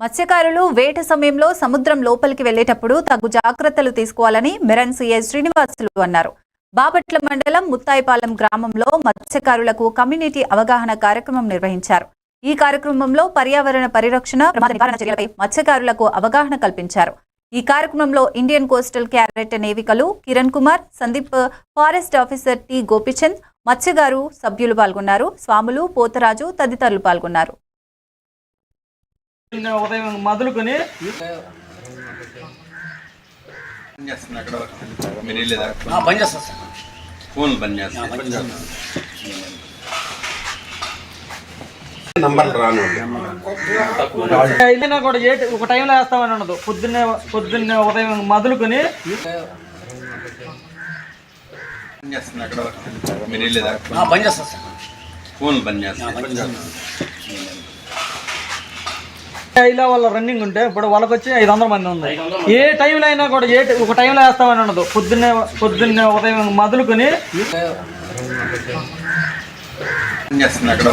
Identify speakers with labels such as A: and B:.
A: మత్స్యకారులు వేట సమయంలో సముద్రం లోపలికి వెళ్ళేటప్పుడు తగు జాగ్రత్తలు తీసుకోవాలని మెరన్ సిఐ శ్రీనివాసులు అన్నారు. బాపట్ల మండలం ముత్తాయిపాలెం గ్రామంలో మత్స్యకారులకు కమ్యూనిటీ అవగాహన కార్యక్రమం నిర్వహించారు. ఈ కార్యక్రమంలో పర్యావరణ పరిరక్షణ ప్రమాద నివారణ చర్యలపై మత్స్యకారులకు అవగాహన కల్పించారు. ఈ కార్యక్రమంలో ఇండియన్ కోస్టల్ క్యారెట్ నేవికలు Kiran Kumar Sandeep forest officer T Gopichand Matsyagaru సభ్యులు పాల్గొన్నారు. స్వాములు పోతరాజు తదితరులు పాల్గొన్నారు.
B: ఉదయం మొదలుకొని
C: బంద్ చేస్తా సార్.
D: ఫోన్ బంద్ చేస్తుంది
E: నంబర్లు రాను.
B: అయినా కూడా ఏ ఒక టైంలో వేస్తామని ఉండదు. పొద్దున్నే పొద్దున్నే ఉదయం మొదలుకొని
C: బంద్ చేస్తా సార్.
D: ఫోన్ బంద్ చేస్తుంది
B: ఇలా వాళ్ళ రన్నింగ్ ఉంటే ఇప్పుడు వాళ్ళకి వచ్చి ఐదు వందల మంది ఉంది. ఏ టైంలో అయినా కూడా ఏ ఒక టైంలో వేస్తామని ఉండదు. పొద్దున్నే పొద్దున్నే ఉదయం మొదలుకొని
D: చేస్తుంది అక్కడ